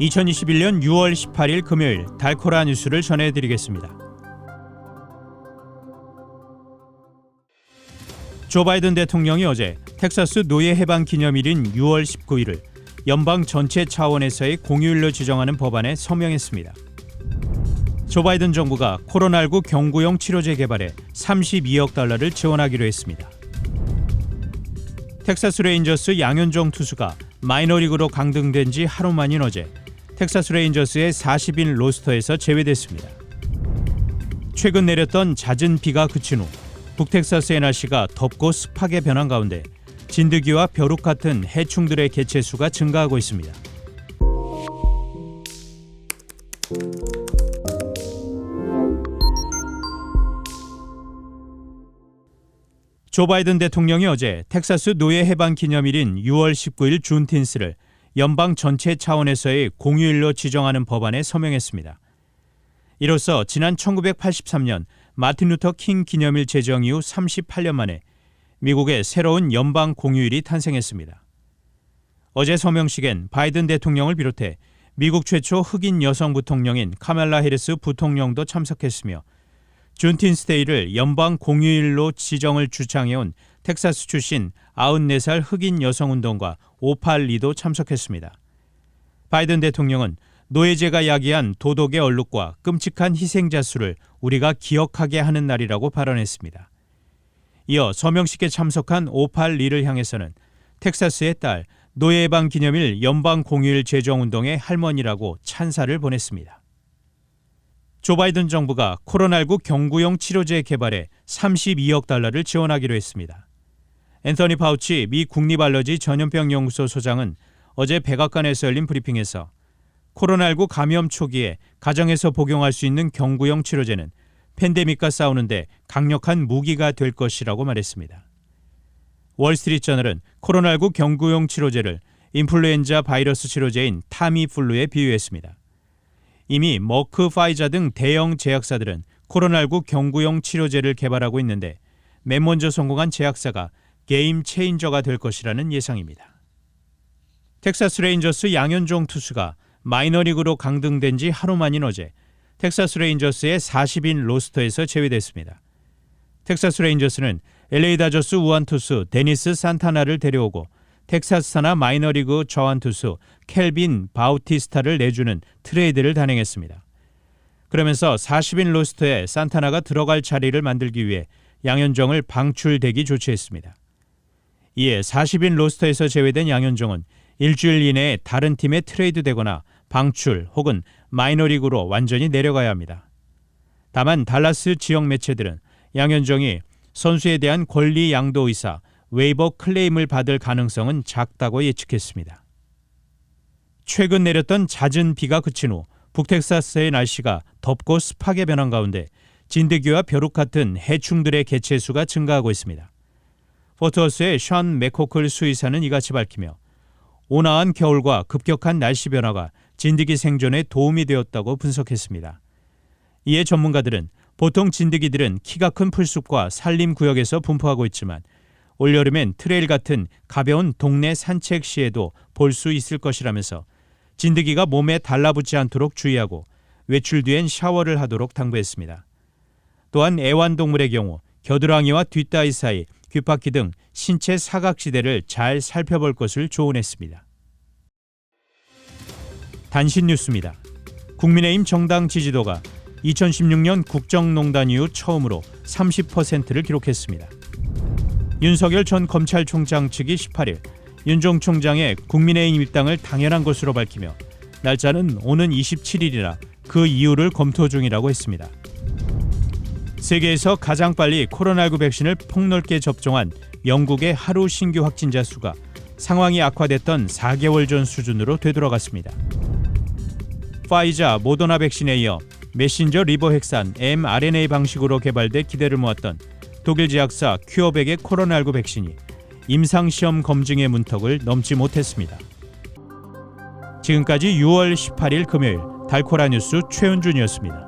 2021년 6월 18일 금요일 달코라 뉴스를 전해드리겠습니다. 조 바이든 대통령이 어제 텍사스 노예 해방 기념일인 6월 19일을 연방 전체 차원에서의 공휴일로 지정하는 법안에 서명했습니다. 조 바이든 정부가 코로나19 경구용 치료제 개발에 32억 달러를 지원하기로 했습니다. 텍사스 레인저스 양현종 투수가 마이너리그로 강등된 지 하루 만인 어제 텍사스 레인저스의 40인 로스터에서 제외됐습니다. 최근 내렸던 잦은 비가 그친 후 북텍사스의 날씨가 덥고 습하게 변한 가운데 진드기와 벼룩 같은 해충들의 개체 수가 증가하고 있습니다. 조 바이든 대통령이 어제 텍사스 노예 해방 기념일인 6월 19일 준틴스를 연방 전체 차원에서의 공휴일로 지정하는 법안에 서명했습니다. 이로써 지난 1983년 마틴 루터 킹 기념일 제정 이후 38년 만에 미국의 새로운 연방 공휴일이 탄생했습니다. 어제 서명식엔 바이든 대통령을 비롯해 미국 최초 흑인 여성 부통령인 카멜라 해리스 부통령도 참석했으며 준틴스데이를 연방 공휴일로 지정을 주창해온 텍사스 출신 94살 흑인 여성운동가 582도 참석했습니다. 바이든 대통령은 노예제가 야기한 도덕의 얼룩과 끔찍한 희생자 수를 우리가 기억하게 하는 날이라고 발언했습니다. 이어 서명식에 참석한 582를 향해서는 텍사스의 딸 노예해방 기념일 연방 공휴일 제정 운동의 할머니라고 찬사를 보냈습니다. 조 바이든 정부가 코로나19 경구용 치료제 개발에 32억 달러를 지원하기로 했습니다. 앤서니 파우치 미 국립알러지 전염병 연구소 소장은 어제 백악관에서 열린 브리핑에서 코로나19 감염 초기에 가정에서 복용할 수 있는 경구용 치료제는 팬데믹과 싸우는데 강력한 무기가 될 것이라고 말했습니다. 월스트리트저널은 코로나19 경구용 치료제를 인플루엔자 바이러스 치료제인 타미플루에 비유했습니다. 이미 머크, 파이자 등 대형 제약사들은 코로나19 경구용 치료제를 개발하고 있는데 맨 먼저 성공한 제약사가 게임 체인저가 될 것이라는 예상입니다. 텍사스 레인저스 양현종 투수가 마이너리그로 강등된 지 하루 만인 어제 텍사스 레인저스의 40인 로스터에서 제외됐습니다. 텍사스 레인저스는 LA 다저스 우한 투수 데니스 산타나를 데려오고 텍사스 산하 마이너리그 저한 투수 켈빈 바우티스타를 내주는 트레이드를 단행했습니다. 그러면서 40인 로스터에 산타나가 들어갈 자리를 만들기 위해 양현종을 방출되기 조치했습니다. 이에 40인 로스터에서 제외된 양현종은 일주일 이내에 다른 팀에 트레이드되거나 방출 혹은 마이너리그로 완전히 내려가야 합니다. 다만 달라스 지역 매체들은 양현종이 선수에 대한 권리 양도 의사 웨이버 클레임을 받을 가능성은 작다고 예측했습니다. 최근 내렸던 잦은 비가 그친 후 북텍사스의 날씨가 덥고 습하게 변한 가운데 진드기와 벼룩 같은 해충들의 개체 수가 증가하고 있습니다. 포트워스의 션 맥코클 수의사는 이같이 밝히며 온화한 겨울과 급격한 날씨 변화가 진드기 생존에 도움이 되었다고 분석했습니다. 이에 전문가들은 보통 진드기들은 키가 큰 풀숲과 산림 구역에서 분포하고 있지만 올여름엔 트레일 같은 가벼운 동네 산책 시에도 볼 수 있을 것이라면서 진드기가 몸에 달라붙지 않도록 주의하고 외출 뒤엔 샤워를 하도록 당부했습니다. 또한 애완동물의 경우 겨드랑이와 뒷다리 사이, 귓바퀴 등 신체 사각지대를 잘 살펴볼 것을 조언했습니다. 단신 뉴스입니다. 국민의힘 정당 지지도가 2016년 국정농단 이후 처음으로 30%를 기록했습니다. 윤석열 전 검찰총장 측이 18일 윤 종 총장의 국민의힘 입당을 당연한 것으로 밝히며 날짜는 오는 27일이라 그 이유를 검토 중이라고 했습니다. 세계에서 가장 빨리 코로나19 백신을 폭넓게 접종한 영국의 하루 신규 확진자 수가 상황이 악화됐던 4개월 전 수준으로 되돌아갔습니다. 파이자, 모더나 백신에 이어 메신저 리버핵산 mRNA 방식으로 개발돼 기대를 모았던 독일 제약사 큐어백의 코로나19 백신이 임상시험 검증의 문턱을 넘지 못했습니다. 지금까지 6월 18일 금요일 달코라 뉴스 최은준이었습니다.